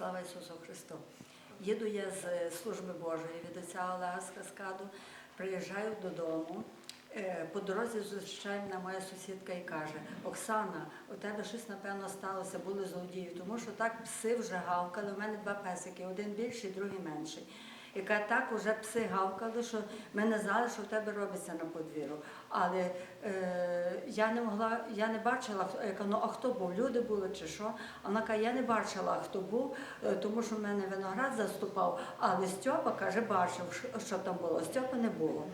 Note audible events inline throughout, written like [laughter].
Слава Ісусу Христу! Їду я з служби Божої від отця Олега з Каскаду, приїжджаю додому. Е, По дорозі зустрічає мене моя сусідка і каже: Оксана, у тебе щось напевно сталося, були злодії, тому що так пси вже гавкали. У мене два песики, один більший, другий менший. Каже, так уже пси гавкали, що ми не знали, що в тебе робиться на подвір'ю. Але е, я не могла, я не бачила, я ну а хто був? Люди були чи що? Вона каже, я не бачила, хто був, е, тому що в мене виноград заступав, але Стьопа каже, бачив, що- що там було. Стьопа не було.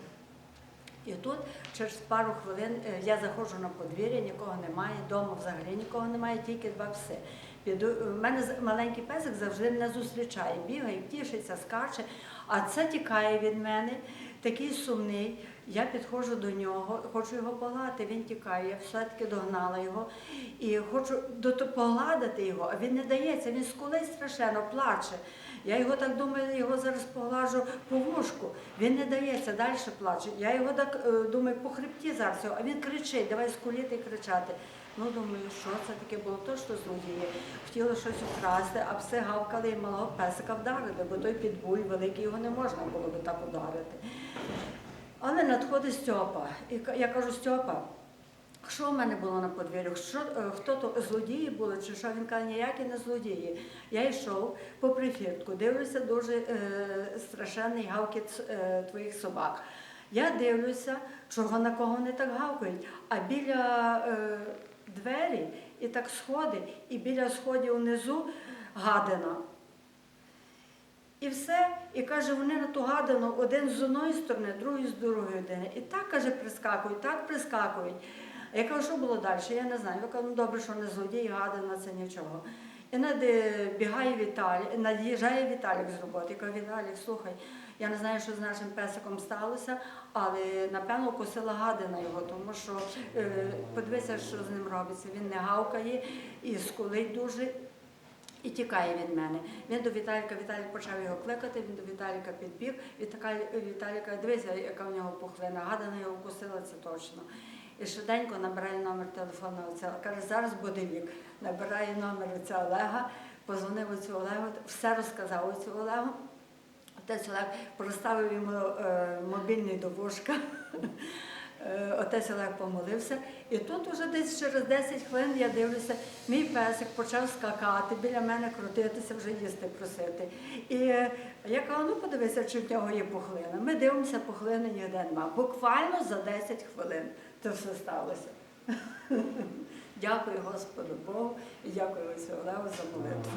І тут через пару хвилин е, я заходжу на подвір'я, нікого немає, вдома взагалі нікого немає, тільки два пси. Піду, у мене маленький песик завжди мене зустрічає, бігає, тішиться, скаче, а це тікає від мене, такий сумний. Я підходжу до нього, хочу його погладити, він тікає, я все-таки догнала його і хочу погладити його, а він не дається, він скулить страшенно, плаче. Я його так думаю, його зараз поглажу по вушку. Він не дається, далі плаче. Я його так е, думаю, по хребті зараз, його, а він кричить, давай скуліти і кричати. Ну, думаю, що це таке було, то що злодії. Хотіли щось украсти, а пси гавкали і малого песика вдарили, бо той підбуль великий, його не можна було би так ударити. Але надходить Стьопа. І я кажу, Стьопа, що в мене було на подвір'ю? Е, хто то злодії були, чи що? Він каже, ніякі не злодії. Я йшов по прифіртку, дивлюся дуже е, страшенний гавкіт е, твоїх собак. Я дивлюся, чого на кого вони так гавкають. А біля е, двері і так сходи, і біля сходів внизу гадина. І все, і каже, вони на ту гадану один з одної сторони, другий з другої сторони. І так каже, прискакують, так прискакують. Я кажу, що було далі? Я не знаю. Я кажу, ну добре, що не злодій, гадана, це нічого. І надбігає Віталій, над'їжджає Віталік з роботи. Я кажу, Віталік, слухай, я не знаю, що з нашим песиком сталося, але напевно косила гадина його, тому що е, подивися, що з ним робиться. Він не гавкає і скулить дуже. І тікає від мене. Він до Віталіка, Віталік почав його кликати, він до Віталіка підбіг. Віталік, Віталіка, дивися, яка в нього пухлина, гадана його вкусила, це точно. І швиденько набирає номер телефону отця. Каже, зараз буде вік. Набирає номер отця Олега, позвонив оцю Олегу, все розказав оцю Олегу. Отець Олег проставив йому е, мобільний до вушка. Е, Отець Олег помолився. І тут уже десь через 10 хвилин я дивлюся, мій песик почав скакати, біля мене крутитися, вже їсти просити. І е, я кажу, ну подивися, чи в нього є пухлина. Ми дивимося, пухлини ніде нема. Буквально за 10 хвилин це все сталося. [laughs] Дякую Господу Богу і дякую Олегу за молитву.